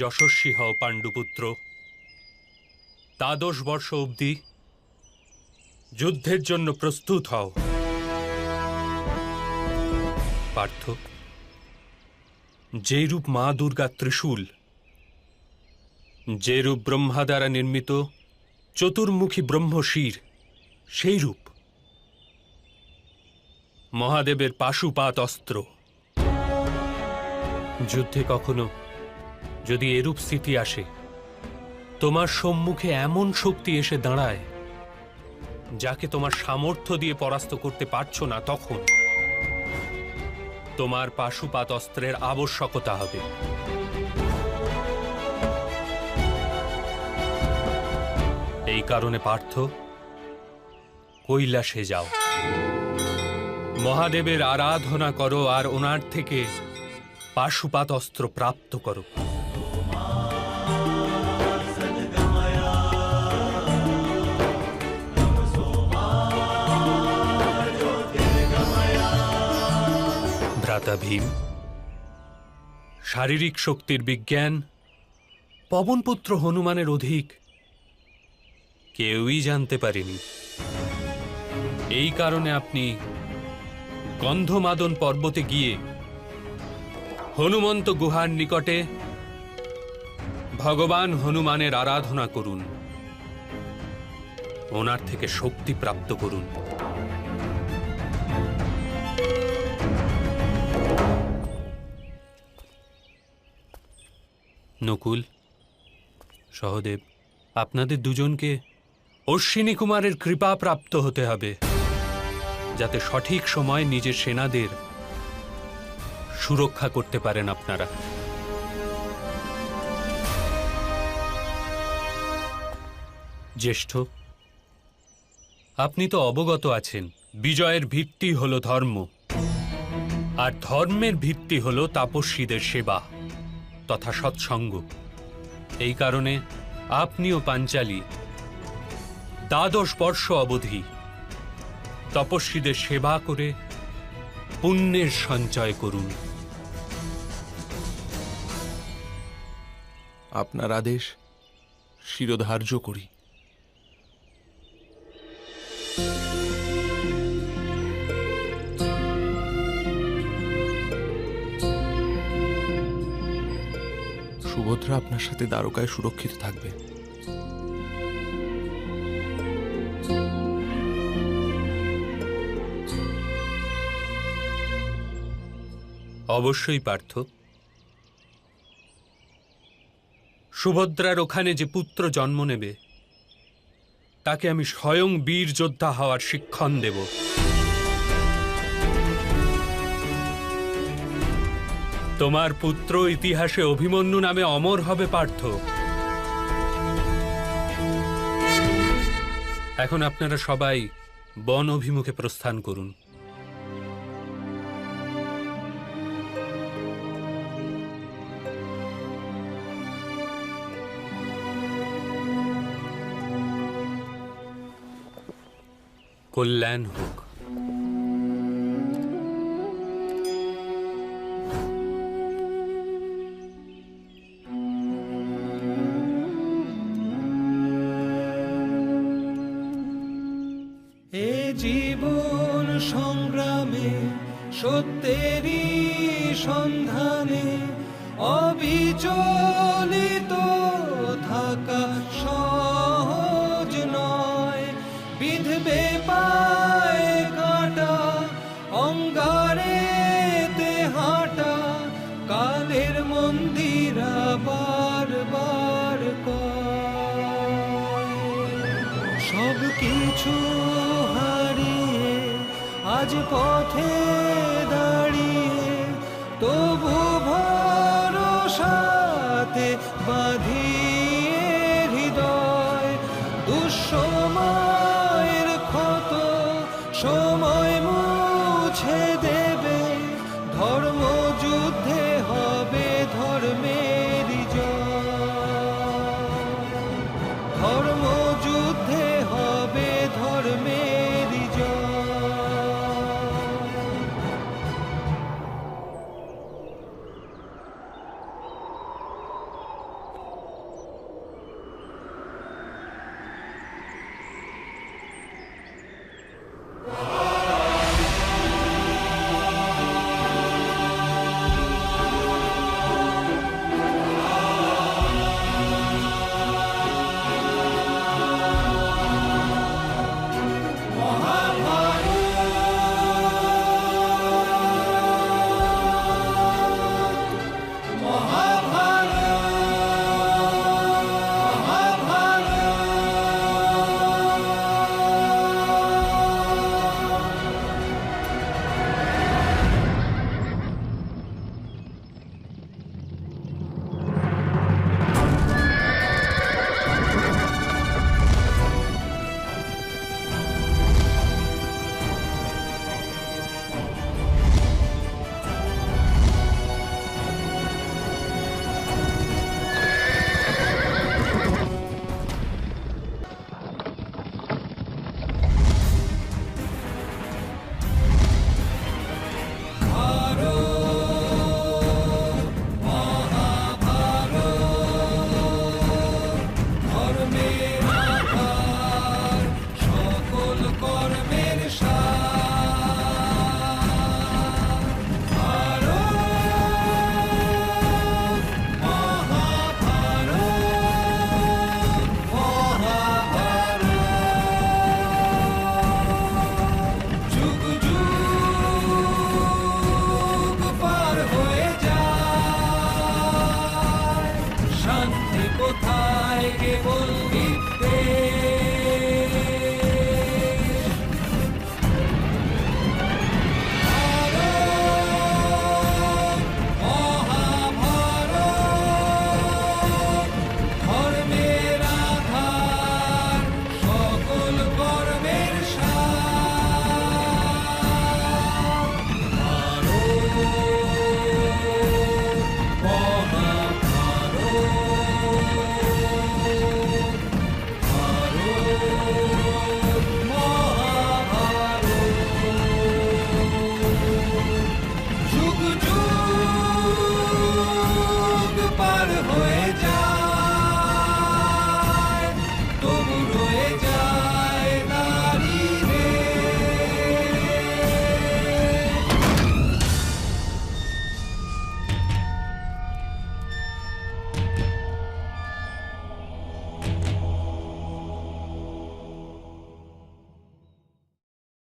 যশস্বী হও পাণ্ডুপুত্র। দ্বাদশ বর্ষ অবধি যুদ্ধের জন্য প্রস্তুত হও। পার্থ যে রূপ মা দুর্গা ত্রিশূল যে রূপ ব্রহ্মা দ্বারা নির্মিত চতুর্মুখী ব্রহ্মশির সেই রূপ মহাদেবের পাশুপাত অস্ত্র। যুদ্ধে কখনো যদি এরূপ স্থিতি আসে, তোমার সম্মুখে এমন শক্তি এসে দাঁড়ায়, যাকে তোমার সামর্থ্য দিয়ে পরাস্ত করতে পারছ না, তখন তোমার পাশুপাত অস্ত্রের আবশ্যকতা হবে। এই কারণে পার্থ, কৈলাসে যাও। মহাদেবের আরাধনা করো আর ওনার থেকে পাশুপাত অস্ত্র প্রাপ্ত করো। ভ্রাতা ভীম, শারীরিক শক্তির বিজ্ঞান, পবনপুত্র হনুমানের অধিক কেউই জানতে পারেনি। এই কারণে আপনি গন্ধমাদন পর্বতে গিয়ে হনুমন্ত গুহার নিকটে ভগবান হনুমানের আরাধনা করুন। ওনার থেকে শক্তি প্রাপ্ত করুন। নকুল, সহদেব, আপনাদের দুজনকে অশ্বিনী কুমারের কৃপা প্রাপ্ত হতে হবে, যাতে সঠিক সময় নিজের সেনাদের সুরক্ষা করতে পারেন আপনারা। জ্যেষ্ঠ, আপনি তো অবগত আছেন, বিজয়ের ভিত্তি হল ধর্ম, আর ধর্মের ভিত্তি হল তাপস্বীদের সেবা। তথা সৎসঙ্গ। এই কারণে আপনিও পাঞ্চালী। দ্বাদশ বর্ষ অবধি তপস্বীদের সেবা করে পুণ্যের সঞ্চয় করুন। আপনার আদেশ শিরোধার্য করি। সুভদ্রা আপনার সাথে দ্বারকায় সুরক্ষিত থাকবে। অবশ্যই, পার্থ। সুভদ্রার ওখানে যে পুত্র জন্ম নেবে, তাকে আমি স্বয়ং বীর যোদ্ধা হওয়ার শিক্ষণ দেব। তোমার পুত্র ইতিহাসে অভিমন্যু নামে অমর হবে পার্থ। এখন আপনারা সবাই বন অভিমুখে প্রস্থান করুন। কল্যাণ হোক। জীবন সংগ্রামে সত্যেরই সন্ধানে অবিচলিত থাকা সহজ নয়। বিধবে পায়